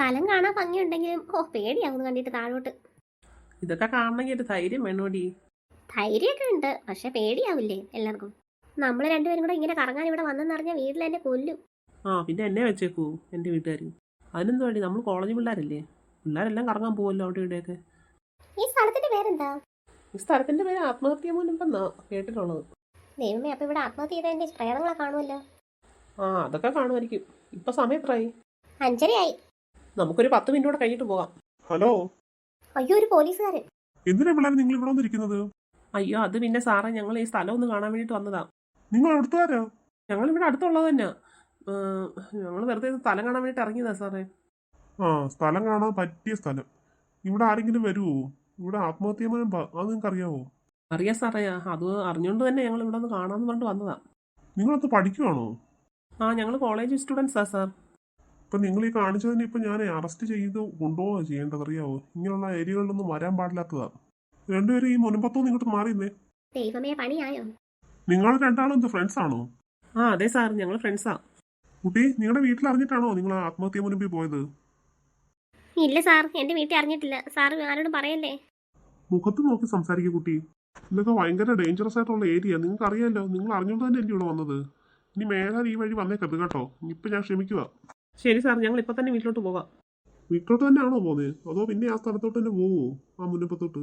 സ്ഥലം കാണാൻ ഭംഗിയുണ്ടെങ്കിലും ഓ പേടിയാവുന്നു കണ്ടിട്ട് താഴോട്ട്. ഇതൊക്കെ കാണണമെങ്കിൽ ഒരു ധൈര്യം വേണോടി. ധൈര്യമൊക്കെ ഉണ്ട് പക്ഷെ പേടിയാവില്ലേ എല്ലാവർക്കും? നമ്മൾ രണ്ടുപേരും കൂടെ ഇങ്ങനെ കറങ്ങാൻ ഇവിടെ വന്നെന്നറിഞ്ഞ വീട്ടിൽ എന്നെ കൊല്ലും. ആ പിന്നെ എന്നെ വെച്ചേക്കൂ എന്റെ വീട്ടുകാർ അതിനെന്ത് വേണ്ടി നമ്മൾ കോളേജ് പിള്ളേരല്ലേ? പിള്ളേരെല്ലാം കറങ്ങാൻ പോവല്ലോ അവിടെ ഇവിടെയൊക്കെ. ഈ സ്ഥലത്തിന്റെ പേരെന്താ? ഈ സ്ഥലത്തിന്റെ പേര് ആത്മഹത്യ മുൻപെന്നാ കേട്ടിട്ടുള്ളത്. ദൈവമേ അപ്പൊ ഇവിടെ ആത്മഹത്യ ചെയ്തതിന്റെ പ്രേതങ്ങളെ കാണുമല്ലോ. ആ അതൊക്കെ കാണുമായിരിക്കും. ഇപ്പൊ സമയം എത്രയായി? അഞ്ചരയായി. നമുക്കൊരു പത്ത് മിനിറ്റ് കൂടെ കഴിഞ്ഞിട്ട് പോകാം. ഹലോ? അയ്യോ ഒരു പോലീസുകാരൻ. എന്തിനാ പിള്ളേർ നിങ്ങൾ ഇവിടെ വന്നിരിക്കുന്നത്? അയ്യോ അത് പിന്നെ സാറേ ഞങ്ങൾ ഈ സ്ഥലം ഒന്ന് കാണാൻ വേണ്ടിട്ട് വന്നതാ. നിങ്ങൾ അടുത്തുകാരോ ഞങ്ങൾ ഇവിടെ അടുത്തുള്ളത് തന്നെ. ഞങ്ങൾ വെറുതെ സ്ഥലം കാണാൻ വേണ്ടിട്ട് ഇറങ്ങിയതാ സാറേ. ആ സ്ഥലം കാണാൻ പറ്റിയ സ്ഥലം. ഇവിടെ ആരെങ്കിലും വരുമോ ഇവിടെ ആത്മഹത്യമനം അത് നിങ്ങൾക്ക് അറിയാവോ? അറിയാം സാറേ അത് അറിഞ്ഞുകൊണ്ട് തന്നെ ഞങ്ങൾ ഇവിടെ ഒന്ന് കാണാമെന്ന് പറഞ്ഞിട്ട് വന്നതാ. നിങ്ങളത് പഠിക്കുവാണോ? ആ ഞങ്ങൾ കോളേജ് സ്റ്റുഡൻസാ സാർ. ഇപ്പൊ നിങ്ങൾ ഈ കാണിച്ചതിന് ഇപ്പം ഞാൻ അറസ്റ്റ് ചെയ്ത് കൊണ്ടുപോവാ ചെയ്യേണ്ടത് അറിയാവോ? ഇങ്ങനെയുള്ള ഏരിയകളിലൊന്നും വരാൻ പാടില്ലാത്തതാണ് രണ്ടുപേരും ഈ മുൻപത്തൊന്നും ഇങ്ങോട്ട് മാറിയില്ലേ ദൈവമേ പണിയായോ? നിങ്ങൾ രണ്ടാളും എന്ത് ഫ്രണ്ട്സ് ആണോ? ആ അതെ സാർ ഞങ്ങൾ ഫ്രണ്ട്സ് ആ. കുട്ടി നിങ്ങളുടെ വീട്ടിൽ അറിഞ്ഞിട്ടാണോ നിങ്ങൾ ആത്മഹത്യ മുൻപിൽ പോയത്? ഇല്ല സാർ എന്റെ വീട്ടിൽ അറിഞ്ഞിട്ടില്ല. സാർ ആരോടും പറയല്ലേ? മുഖത്ത് നോക്കി സംസാരിക്കൂ കുട്ടി. ഇതൊക്കെ ഭയങ്കര ഡേഞ്ചറസ് ആയിട്ടുള്ള ഏരിയ നിങ്ങൾക്ക് അറിയാലോ നിങ്ങൾ അറിഞ്ഞുകൊണ്ട് തന്നെ അല്ലേ ഇവിടെ വന്നത്. ഇനി മേലാൽ ഈ വഴി വന്നേക്കരുത് കേട്ടോ. ഇപ്പൊ ഞാൻ ക്ഷമിക്കുക ശരി സാർ ഞങ്ങൾ ഇപ്പം തന്നെ വീട്ടിലോട്ട് പോകാം വീട്ടിലോട്ട് തന്നെ ആണോ പോകുന്നത് അതോ പിന്നെ ആ സ്ഥലത്തോട്ട് തന്നെ പോവോ? ആ മുന്നപ്പത്തോട്ട്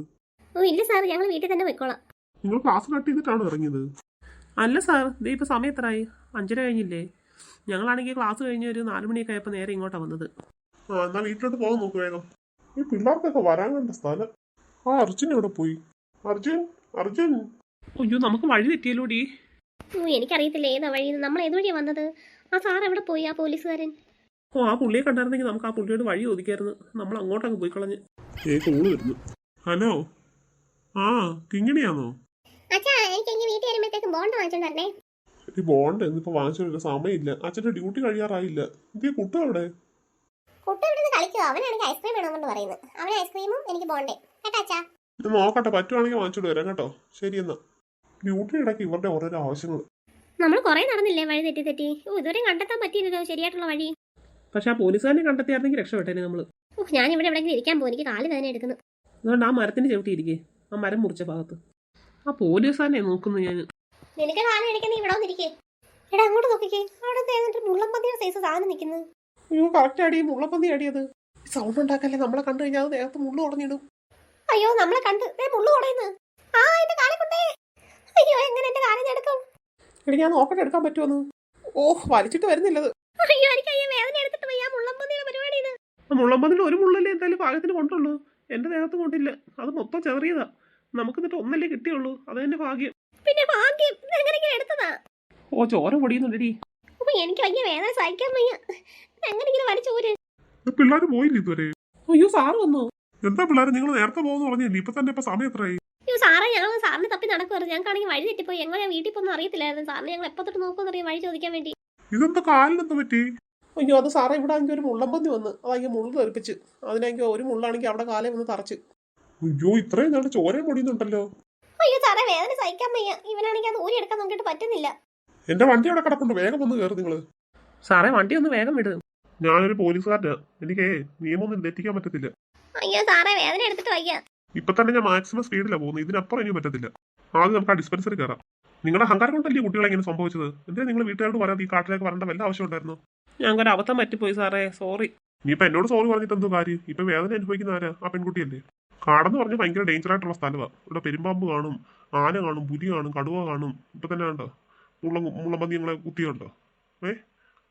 ഓ ഇല്ല സാർ ഞങ്ങൾ വീട്ടിൽ തന്നെ പോയിക്കോളാം. നിങ്ങൾ ക്ലാസ് കട്ട് ചെയ്തിട്ടാണ് ഇറങ്ങിയത്? അല്ല സാർ ദേ ഇപ്പോൾ സമയം എത്രയായി അഞ്ചര കഴിഞ്ഞില്ലേ? ഞങ്ങളാണെങ്കിൽ ക്ലാസ് കഴിഞ്ഞ് ഒരു നാല് മണിയൊക്കെ ആയപ്പോൾ നേരെ ഇങ്ങോട്ടാണ് വന്നത്. ആ എന്നാൽ വീട്ടിലോട്ട് പോകാൻ നോക്ക് വേഗം. ഈ പിള്ളേർക്കൊക്കെ വരാൻ കണ്ട സ്ഥലം. ആ അർജുൻ എവിടെ പോയി? അർജുൻ അർജുൻ. അയ്യോ നമുക്ക് വഴി തെറ്റിയല്ലോടി. ഓ എനിക്കറിയത്തില്ല ഏതാ വഴി? നമ്മൾ ഏത് വഴിയാണ് വന്നത്? ആ സാർ എവിടെ പോയി ആ പോലീസുകാരൻ? ഓ ആ പുള്ളിയെ കണ്ടായിരുന്നെങ്കിൽ നമുക്ക് ആ പുള്ളിയോട് വഴി ചോദിക്കായിരുന്നു. നമ്മൾ അങ്ങോട്ടങ്ങ് പോയി കളഞ്ഞ്. ഏ കോൾ വരുന്നു. ഹലോ? ആ കിങ്ങിണിയാണോ അച്ഛാ എനിക്ക് എങ്കിൽ വീട്ടിൽ വരുമ്പോഴത്തേക്കും ബോണ്ട് വാങ്ങിച്ചോണ്ടേ ഈ ബോണ്ട് ഇന്നിപ്പോ വാങ്ങിച്ചിട്ട് സമയമില്ല. അച്ഛന്റെ ഡ്യൂട്ടി കഴിയാറായില്ല. ഇതേ കുട്ട അവിടെ? കുട്ടി ഇവിടെ നിന്ന് കളിക്കുക അവനാണെങ്കിൽ ഐസ്ക്രീം വേണമെന്ന് പറയുന്നത് അവന് ഐസ്ക്രീമും എനിക്ക് ബോണ്ടേ കേട്ടാ അച്ഛാ? ഇത് നോക്കട്ടെ പറ്റുവാണെങ്കിൽ വാങ്ങിച്ചോണ്ട് വരാം കേട്ടോ. ശരി എന്നാ. ഡ്യൂട്ടി ഇടയ്ക്ക് ഇവരുടെ ഓരോരോ ആവശ്യങ്ങൾ നമ്മൾ കുറെ നടന്നില്ലേ വഴി തെറ്റി തെറ്റി? ഓ ഇതുവരെ കണ്ടെത്താൻ പറ്റിയില്ലല്ലോ ശരിയായിട്ടുള്ള വഴി. പക്ഷെ ആ പോലീസുകാരനെ കണ്ടെത്തിയായിരുന്നെങ്കിൽ രക്ഷപ്പെട്ടേനെ നമ്മൾ. ഓ ഞാൻ ഇവിടെ എവിടെയെങ്കിലും ഇരിക്കാൻ പോകും എനിക്ക് കാൽ വേദന എടുക്കുന്നു. അതുകൊണ്ട് ആ മരത്തിന് ചവിട്ടിയിരിക്കേ ആ മരം മുറിച്ച ഭാഗത്ത്. ആ പോലീസുകാരനെ നോക്കുന്നു ഞാൻ നിനക്ക് കാൽ എടുക്കുന്ന ഇവിടെ വന്നിരിക്കേ. എടാ അങ്ങോട്ട് നോക്കിക്കേ. അവിടെ എന്നിട്ട് മുള്ളമ്പന്നിയുടെ സൈസ് സാധനം നിൽക്കുന്നത്? അയ്യോ കറക്റ്റ് അടി മുള്ളപ്പന്തി അടിയത് സൗണ്ട് ഉണ്ടാക്കല്ലേ? നമ്മളെ കണ്ടു കഴിഞ്ഞാൽ അത് നേരത്തെ മുള്ളു ഉടഞ്ഞിടും അയ്യോ നമ്മളെ കണ്ട്. മുള്ളു ഉടയുന്നു ആ എന്റെ കാലെ കൊണ്ടേ. അയ്യോ എങ്ങനെ എന്റെ കാലിന് എടുക്കും എടി ഞാൻ നോക്കട്ടെ എടുക്കാൻ പറ്റുമെന്ന് ഓ വലിച്ചിട്ട് വരുന്നില്ലത്. അയ്യോ എനിക്ക് വേദന എടുത്തിട്ട് വയ്യ മുള്ളമ്പന്നിയുടെ പരിപാടി ഇത് ആ മുള്ളമ്പതിൽ ഒരു മുള്ളല്ലേ എന്തായാലും പാകത്തിന് കൊണ്ടുള്ളൂ. എന്റെ ദേഹത്ത് കൊണ്ടില്ല. അത് മൊത്തം ചെറിയതാ നമുക്ക് എന്നിട്ട് ഒന്നല്ലേ കിട്ടിയുള്ളൂ. അത് തന്നെ ഭാഗ്യം. പിന്നെ ഭാഗ്യം. എങ്ങനെ എടുത്തതാ? ഓ ചോര പൊടിയുന്നുണ്ടെടി. എനിക്ക് വലിയ വേദന സഹിക്കാൻ വയ്യ. എങ്ങനെയെങ്കിലും വലിച്ചൂര് പിള്ളേർ പോയില്ല ഇതുവരെ? അയ്യോ സാറ് വന്നു? എന്താ പിള്ളേർ നിങ്ങൾ നേരത്തെ പോകുന്നു പറഞ്ഞില്ലേ? ഇപ്പൊ തന്നെ ഇപ്പൊ സമയം എത്രയായി? അയ്യോ സാറേ ഞങ്ങൾ സാറിനെ തപ്പി നടക്കുവായിരുന്നു. ഞങ്ങൾക്കാണെങ്കിൽ വഴി തെറ്റിപ്പോയി. എങ്ങനെ വീട്ടിൽ പോകുന്ന അറിയത്തില്ലായിരുന്നു. സാറിന് ഞങ്ങൾ എപ്പോ തൊട്ട് നോക്കുമെന്ന് അറിയാം വഴി ചോദിക്കാൻ വേണ്ടി. ഇതെന്താ കാലിനെന്താ പറ്റി? അയ്യോ അത് സാറേ ഇവിടെ ആണെങ്കിൽ ഒരു മുള്ളമ്പന്തി വന്ന്. അതാണെങ്കിൽ മുള്ളു തെറിപ്പിച്ച്. അതിനെങ്കിൽ ഒരു മുള്ളാണെങ്കിൽ അവിടെ കാലേ വന്ന് തറച്ച്. അയ്യോ ഇത്രയും നാളെ ചോര പൊടിയുന്നുണ്ടല്ലോ. അയ്യോ സാറേ വേദന സഹിക്കാൻ വയ്യ. ഇവനാണെങ്കിൽ അത് ഊരി എടുക്കാൻ നോക്കിയിട്ട് പറ്റുന്നില്ല. എന്റെ വണ്ടി അവിടെ കിടപ്പുണ്ട്. വേഗം വന്ന് കയറി നിങ്ങൾ. സാറേ വണ്ടി ഒന്ന് വേഗം വിട്. ഞാനൊരു പോലീസുകാരനാ. എനിക്ക് നിയമമൊന്നും തെറ്റിക്കാൻ പറ്റത്തില്ല. അയ്യോ സാറേ വേദന എടുത്തിട്ട് വയ്യ. ഇപ്പൊ തന്നെ ഞാൻ മാക്സിമം സ്പീഡിലാണ് പോകുന്നത്. ഇതിനപ്പുറം ഇനി പറ്റത്തില്ല. ആദ്യം നമുക്ക് ആ ഡിസ്പെൻസറി കയറാം നിങ്ങളുടെ അഹങ്കാരം കൊണ്ടല്ലേ കുട്ടികളെ ഇങ്ങനെ സംഭവിച്ചത്? എന്തിനാ നിങ്ങൾ വീട്ടുകാരോട് പറയാതെ ഈ കാട്ടിലേക്ക് വരേണ്ട വല്ല ആവശ്യം ഉണ്ടായിരുന്നു? ഞങ്ങൾക്കൊരു അബദ്ധം പറ്റിപ്പോയി സാറേ. സോറി നീ ഇപ്പൊ എന്നോട് സോറി പറഞ്ഞിട്ട് എന്തോ കാര്യം? ഇപ്പൊ വേദന അനുഭവിക്കുന്ന ആരാ? ആ പെൺകുട്ടിയല്ലേ? കാടെന്ന് പറഞ്ഞാൽ ഭയങ്കര ഡേഞ്ചർ ആയിട്ടുള്ള സ്ഥലമാണ് ഇവിടെ പെരുമ്പാമ്പ് കാണും ആന കാണും പുലി കാണും കടുവ കാണും. ഇപ്പൊ തന്നെ കണ്ടോ? മുള്ള മുള്ളമ്പന്തി നിങ്ങളെ കുത്തിയുണ്ടോ ഏ?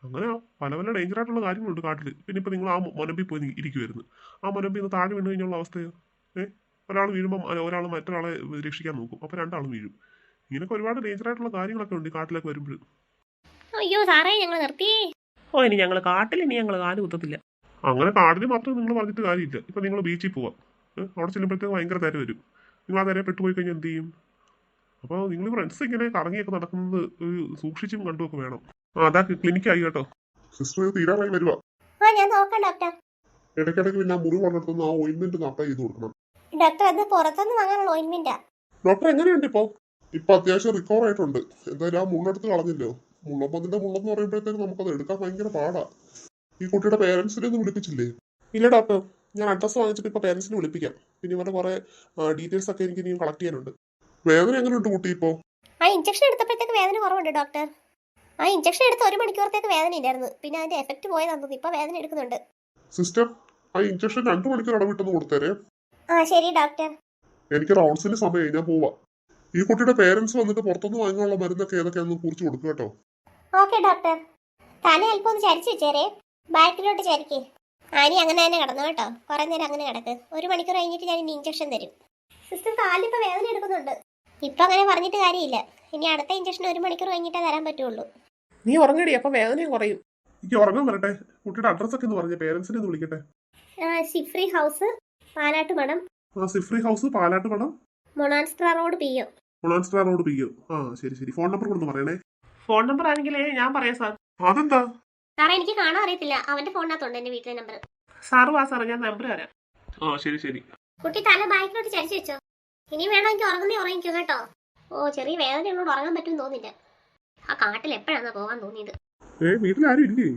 അങ്ങനെ പല പല ഡേഞ്ചർ ആയിട്ടുള്ള കാര്യങ്ങളുണ്ട് കാട്ടിൽ പിന്നെ ഇപ്പൊ നിങ്ങൾ ആ മൊനമ്പിൽ പോയി ഇരിക്കുമായിരുന്നു ആ മൊനമ്പിൽ നിന്ന് താഴെ വീണ് കഴിഞ്ഞുള്ള അവസ്ഥയോ? ഏ? ഒരാൾ വീഴുമ്പോൾ ഒരാൾ മറ്റൊരാളെ രക്ഷിക്കാൻ നോക്കും. അപ്പൊ രണ്ടാളും വീഴും. ഇങ്ങനെയൊക്കെ ഒരുപാട് ഡേഞ്ചർ ആയിട്ടുള്ള കാര്യങ്ങളൊക്കെ ഉണ്ട് കാട്ടിലേക്ക് വരുമ്പോൾ അയ്യോ സാറേ ഞങ്ങൾ നിർത്തിയേ. ഓ ഇനി ഞങ്ങൾ കാട്ടിൽ ഇനി ഞങ്ങൾ കാൽ കുത്തത്തില്ല. അങ്ങനെ കാടിന് മാത്രം നിങ്ങൾ പറഞ്ഞിട്ട് കാര്യമില്ല. ഇപ്പൊ നിങ്ങൾ ബീച്ചിൽ പോവാം. അവിടെ ചെല്ലുമ്പോഴത്തേക്ക് ഭയങ്കര തിര വരും. നിങ്ങൾ ആ തിര പെട്ടുപോയി കഴിഞ്ഞാൽ എന്ത് ചെയ്യും? അപ്പോൾ നിങ്ങൾ ഫ്രണ്ട്സ് ഇങ്ങനെ കറങ്ങിയൊക്കെ നടക്കുന്നത് ഒരു സൂക്ഷിച്ചും കണ്ടുമൊക്കെ വേണം. ആ അതാ ക്ലിനിക്കായി കേട്ടോ. സിസ്റ്റർ തീരാറായി വരുവാ. ആ ഞാൻ നോക്കാം ഡോക്ടർ ഇടയ്ക്കിടയ്ക്ക് പിന്നെ ആ മുറി വന്നിട്ടൊന്ന് ആ ഓയിൻമെന്റ് അപ്ലൈ ചെയ്ത് കൊടുക്കണം. ഡോക്ടർ അത് പുറത്തുനിന്ന് വാങ്ങാനുള്ള ഓയിൻമെന്റാ ഡോക്ടർ എങ്ങനെയുണ്ട് ഇപ്പൊ? ഇപ്പൊ അത്യാവശ്യം റിക്കവർ ആയിട്ടുണ്ട്. എന്തായാലും ആ മുള്ളെടുത്ത് കളഞ്ഞല്ലോ. മുള്ളപ്പന്തിന്റെ മുള്ളെന്ന് പറയുമ്പോഴത്തേക്ക് നമുക്കത് എടുക്കാൻ ഭയങ്കര പാടാ. ഈ കുട്ടിയുടെ പേരൻസിനെ ഒന്നും വിളിപ്പിച്ചില്ലേ? ഇല്ല ഡോക്ടർ ഞാൻ അഡ്രസ്സ് വാങ്ങിച്ചിട്ട് ഇപ്പൊ പേരൻസിനെ വിളിപ്പിക്കാം. പിന്നെ ഇവരുടെ കുറെ ഡീറ്റെയിൽസ് ഒക്കെ എനിക്ക് ഇനിയും കളക്ട് ചെയ്യാനുണ്ട്. വേദന എങ്ങനെയുണ്ട് കുട്ടി ഇപ്പോ? ആ ഇഞ്ചക്ഷൻ എടുത്തപ്പോഴത്തേക്ക് വേദന കുറവുണ്ട് ഡോക്ടർ ആ ഇഞ്ചക്ഷൻ എടുത്ത് ഒരു മണിക്കൂറത്തേക്ക് വേദന ഇല്ലായിരുന്നു. പിന്നെ അതിന്റെ എഫക്റ്റ് പോയതാണെന്ന് ഇപ്പൊ വേദന എടുക്കുന്നുണ്ട്. സിസ്റ്റർ ആ ഇഞ്ചക്ഷൻ രണ്ടു മണിക്കൂർ ഇടവിട്ടെന്ന് കൊടുത്തേരെ. ആ ശരി ഡോക്ടർ എനിക്ക് റൗണ്ട്സിന് സമയം ഞാൻ പോവാ. ഈ കുട്ടിയുടെ പേരൻസ് വന്നിട്ട് പുറത്തുനിന്ന് വാങ്ങാനുള്ള മരുന്നൊക്കെ ഏതൊക്കെയാണെന്ന് കുറിച്ച് കൊടുക്കുക കേട്ടോ. Okay doctor. തല അല്പം ഒന്ന് ചരിച്ചു വെച്ചേരേ. ബാക്കിലോട്ട് ചരിക്കേ. ആനി അങ്ങനെ തന്നെ കിടന്നു കേട്ടോ. കുറെ നേരം അങ്ങനെ കിടക്ക്. ഒരു മണിക്കൂർ കഴിഞ്ഞിട്ട് ഞാൻ ഇനി ഇഞ്ചക്ഷൻ തരും. സിസ്റ്റർ കാലിപ്പോ വേദന എടുക്കുന്നുണ്ട്. ഇപ്പൊ അങ്ങനെ പറഞ്ഞിട്ട് കാര്യമില്ല. ഇനി അടുത്ത ഇഞ്ചക്ഷൻ ഒരു മണിക്കൂർ കഴിഞ്ഞിട്ടേ തരാൻ പറ്റുള്ളൂ. നീ ഉറങ്ങടി അപ്പൊ വേദനയും കുറയും. എനിക്ക് ഉറങ്ങാൻ വരട്ടെ. കുട്ടിയുടെ അഡ്രസ് ഒക്കെ ഒന്ന് പറഞ്ഞ് പേരൻസിനെ ഒന്ന് വിളിക്കട്ടെ. സിഫ്രി ഹൗസ് പാലാട്ട് മഠം ആ സിഫ്രി ഹൗസ് പാലാട്ട് മണം monastery road P O monastery road P O ആ ശരി ശരി. ഫോൺ നമ്പർ കൊടുത്ത് പറയണേ. ഫോൺ നമ്പർ ആണെങ്കിലേ ഞാൻ പറയാം സാർ. അതെന്താ? സാറേ എനിക്ക് കാണാൻ അറിയത്തില്ല. അവന്റെ ഫോണിനകത്തുണ്ട് എന്റെ വീട്ടിലെ നമ്പർ. സാറ് വാ സാറേ ഞാൻ നമ്പർ തരാം. ഓ ശരി ശരി. കുട്ടി തല ബാക്കിലോട്ട് ചരിച്ചു വെച്ചോ. ഇനി വേണമെങ്കിൽ ഉറങ്ങുന്നേ ഉറങ്ങിക്കോ കേട്ടോ. ഓ ചെറിയ വേദനയുള്ളോട് ഉറങ്ങാൻ പറ്റും തോന്നില്ല ആ കാട്ടിൽ എപ്പോഴാണ് പോകാൻ തോന്നിയത്? ഏ വീട്ടിൽ ആരും ഇല്ലേ?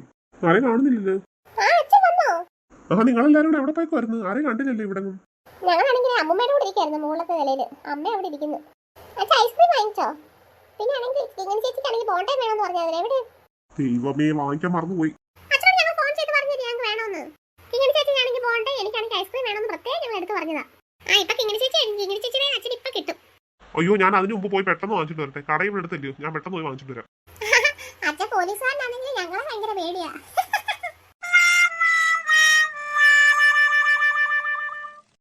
ആരെയും കാണുന്നില്ലല്ലോ? ആ അച്ഛൻ വന്നോ? ആ നിങ്ങളെല്ലാരും കൂടെ എവിടെ പോയിക്കുമായിരുന്നു ആരെയും കണ്ടില്ലല്ലോ ഇവിടെ? ഞാൻ ഞങ്ങളാണെങ്കിൽ അമ്മമ്മയുടെ കൂടെ ഇരിക്കായിരുന്നു മുകളിലത്തെ നിലയിൽ അമ്മ അവിടെ ഇരിക്കുന്നു. അച്ഛൻ ഐസ്ക്രീം വാങ്ങിച്ചോ? പിന്നെ ആണെങ്കിൽ ഇങ്ങനെ ചേച്ചിക്കാണെങ്കിൽ ബോണ്ടേ വേണമെന്ന് പറഞ്ഞാൽ എവിടെ? ദൈവമേ വാങ്ങിക്കാൻ മറന്നുപോയി. അച്ഛനോട് ഞങ്ങൾ ഫോൺ ചെയ്ത് പറഞ്ഞു ഞങ്ങൾക്ക് വേണമെന്ന് കിങ്ങിണി ചേച്ചിക്കാണെങ്കിൽ ബോണ്ടേ എനിക്കാണെങ്കിൽ ഐസ്ക്രീം വേണമെന്ന് പ്രത്യേകം ഞങ്ങൾ എടുത്ത് പറഞ്ഞതാ. ആ ഇപ്പൊ കിങ്ങിണി ചേച്ചി കിങ്ങിണി ചേച്ചിയുടെ അച്ഛൻ ഇപ്പൊ കിട്ടും. അയ്യോ ഞാൻ അതിനു മുമ്പ് പോയി പെട്ടെന്ന് വാങ്ങിച്ചിട്ട് വരട്ടെ. കടയിൽ എടുത്തില്ലയോ ഞാൻ പെട്ടെന്ന് പോയി വാങ്ങിച്ചിട്ട് വരാം.